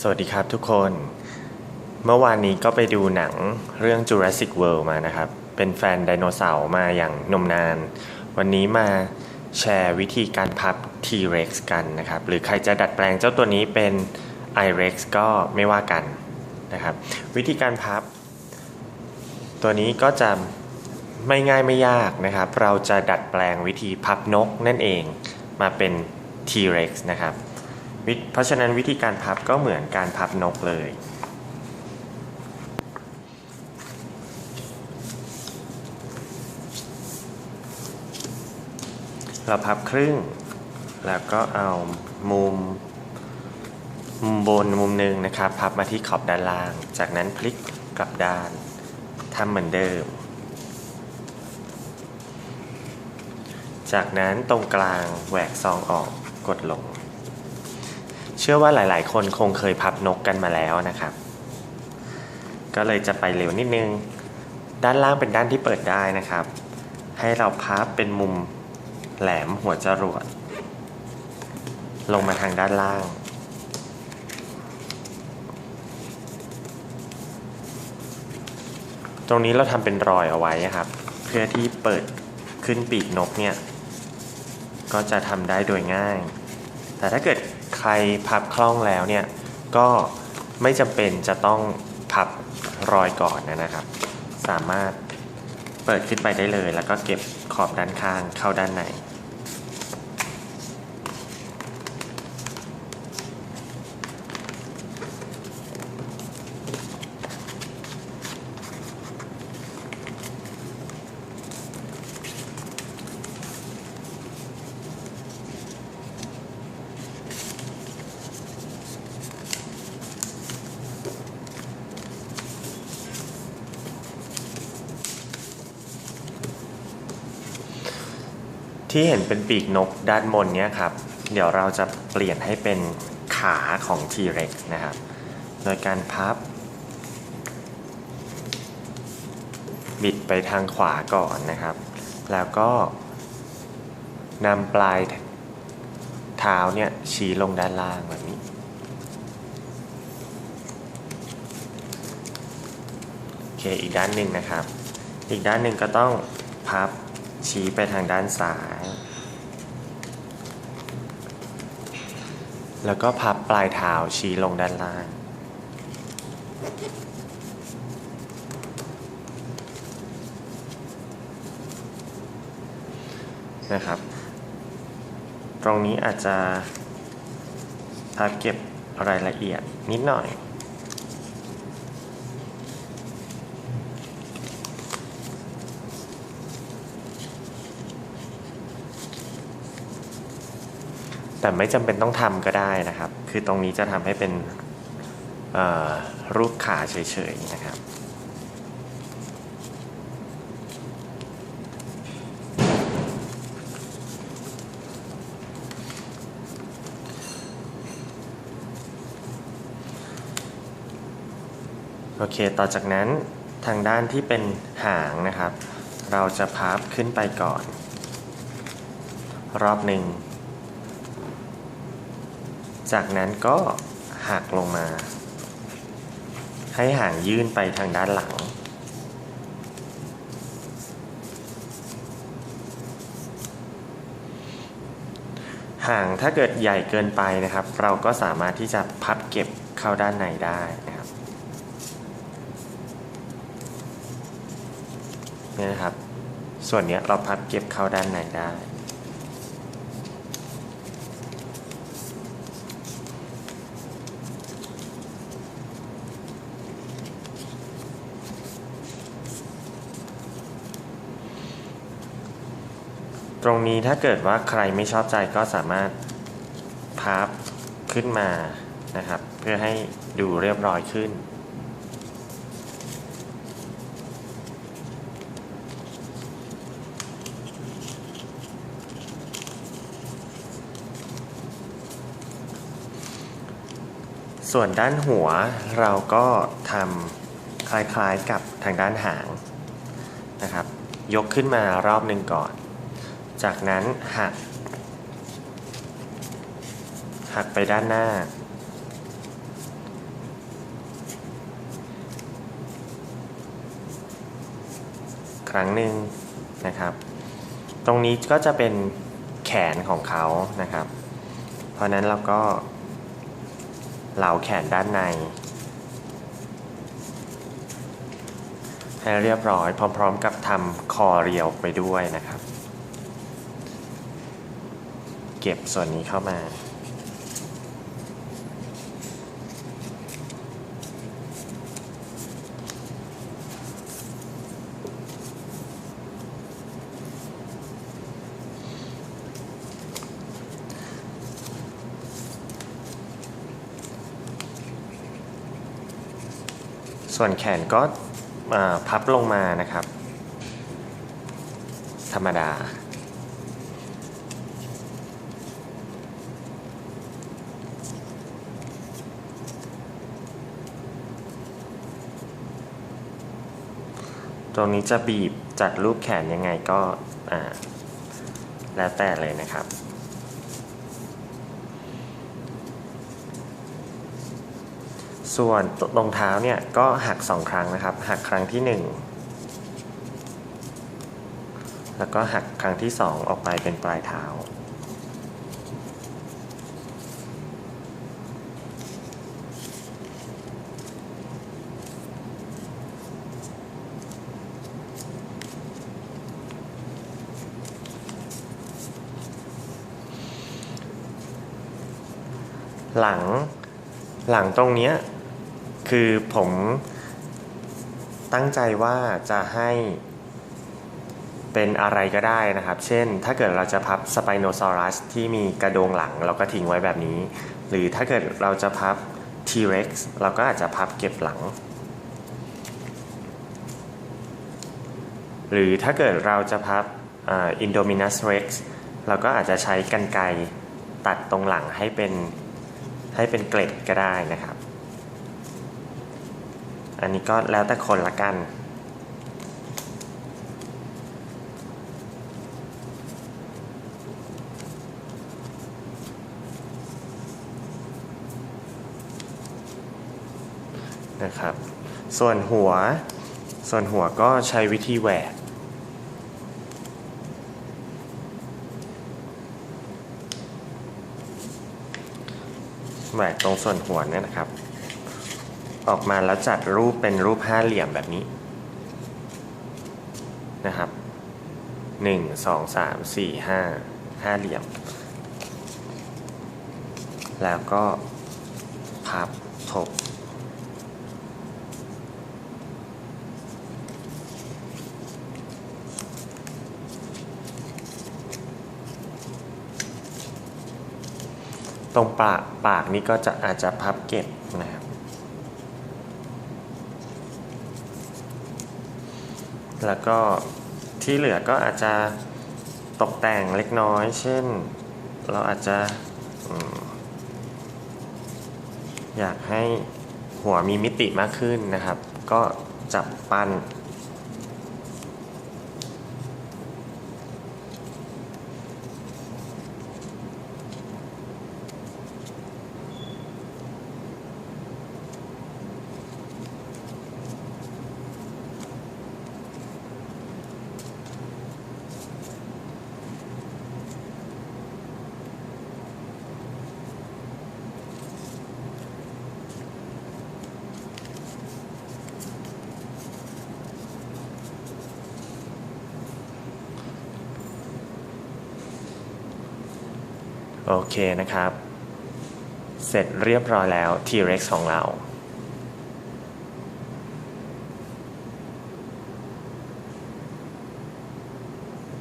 สวัสดีครับทุกคน เมื่อวานนี้ก็ไปดูหนังเรื่อง Jurassic World มานะครับ เป็นแฟนไดโนเสาร์มาอย่างนมนาน วันนี้มาแชร์วิธีการพับ T-Rex กันนะครับ หรือใครจะดัดแปลงเจ้าตัวนี้เป็น I-Rex ก็ไม่ว่ากันนะครับ วิธีการพับ ตัวนี้ก็จะไม่ง่ายไม่ยากนะครับ เราจะดัดแปลงวิธีพับนกนั่นเองมาเป็น T-Rex นะครับ เพราะฉะนั้นวิธีการพับก็เหมือนการพับนกเลย เราพับครึ่ง แล้วก็เอามุมมุมบนมุมหนึ่งนะครับ พับมาที่ขอบด้านล่าง จากนั้นพลิกกลับด้านทำเหมือนเดิม จากนั้นตรงกลางแหวกซองออกกดลง เชื่อว่าหลาย ๆ คนคงเคยพับนกกันมาแล้วนะครับ ก็เลยจะไปเร็วนิดนึง ด้านล่างเป็นด้านที่เปิดได้นะครับ ให้เราพับเป็นมุมแหลมหัวจรวด ลงมาทางด้านล่าง ตรงนี้เราทำเป็นรอยเอาไว้ครับ เพื่อที่เปิดขึ้นปีกนกเนี่ย ก็จะทำได้โดยง่าย แต่ถ้าเกิด ใครพับคล่องแล้วเนี่ยก็ไม่จำเป็นจะต้องพับรอยก่อนนะครับ สามารถเปิดขึ้นไปได้เลย แล้วก็เก็บขอบด้านข้างเข้าด้านใน ที่เห็นเป็นปีกนกด้านบนเนี้ยครับ เดี๋ยวเราจะเปลี่ยนให้เป็นขาของ T-Rex นะครับ โดยการพับ บิดไปทางขวาก่อนนะครับ แล้วก็นำปลายเท้าเนี่ยชี้ลงด้านล่างแบบนี้ โอเค อีกด้านหนึ่งนะครับ อีกด้านหนึ่งก็ต้องพับ ชี้ไปทางด้านซ้าย แล้วก็พับปลายเท้าชี้ลงด้านล่าง นะครับ ตรงนี้อาจจะพับเก็บรายละเอียดนิดหน่อย แต่ไม่จำเป็นต้องทำก็ได้นะครับ คือตรงนี้จะทำให้เป็นรูปขาเฉยๆนะครับโอเค ต่อจากนั้นทางด้านที่เป็นหางนะครับ เราจะพับขึ้นไปก่อน รอบหนึ่ง จากนั้นก็หักลงมา ให้หางยื่นไปทางด้านหลังห่างถ้าเกิดใหญ่เกินไปนะครับ เราก็สามารถที่จะพับเก็บเข้าด้านในได้นะครับนี่นะครับ ส่วนนี้เราพับเก็บเข้าด้านในได้ ตรงนี้ถ้าเกิดว่าใครไม่ชอบใจก็สามารถพับขึ้นมานะครับ เพื่อให้ดูเรียบร้อยขึ้น ส่วนด้านหัวเราก็ทำคล้ายๆกับทางด้านหางนะครับ ยกขึ้นมารอบหนึ่งก่อน จากนั้นหัก หักไปด้านหน้า ครั้งหนึ่งนะครับ ตรงนี้ก็จะเป็นแขนของเขานะครับ เพราะนั้นเราก็เหลาแขนด้านใน ให้เรียบร้อยพร้อม ๆ กับทำคอเรียวไปด้วยนะครับ เก็บส่วนนี้เข้ามา ส่วนแขนก็พับลงมานะครับ ธรรมดา ตรงนี้จะบีบจัดรูปแขนยังไงก็แล้วแต่เลยนะครับ ส่วนรองเท้าเนี่ยก็หักสองครั้งนะครับ หักครั้งที่หนึ่งแล้วก็หักครั้งที่สองออกไปเป็นปลายเท้า หลังหลังตรงเนี้ยคือผมตั้งใจว่าจะให้เป็นอะไรก็ได้นะครับ เช่น ถ้าเกิดเราจะพับสไปโนซอรัสที่มีกระโดงหลังเราก็ทิ้งไว้แบบนี้ หรือถ้าเกิดเราจะพับ T-Rex เราก็อาจจะพับเก็บหลัง หรือถ้าเกิดเราจะพับอินโดมินัสเร็กซ์เราก็อาจจะใช้กันไกตัดตรงหลังให้เป็น ให้เป็นเกล็ดก็ได้นะครับ อันนี้ก็แล้วแต่คนละกันนะครับ ส่วนหัว ส่วนหัวก็ใช้วิธีแหวก แหวกตรงส่วนหัวเนี่ยนะครับ ออกมาแล้วจัดรูปเป็นรูปห้าเหลี่ยมแบบนี้นะครับหนึ่งสองสามสี่ห้าห้าเหลี่ยม แล้วก็พับทบ ตรงปากปากนี่ก็จะอาจจะพับเก็บนะครับแล้วก็ที่เหลือก็อาจจะตกแต่งเล็กน้อย เช่น เราอาจจะอืมอยากให้หัวมีมิติมากขึ้นนะครับ ก็จับปั้น โอเคนะครับ เสร็จเรียบร้อยแล้ว T-Rex ของเรา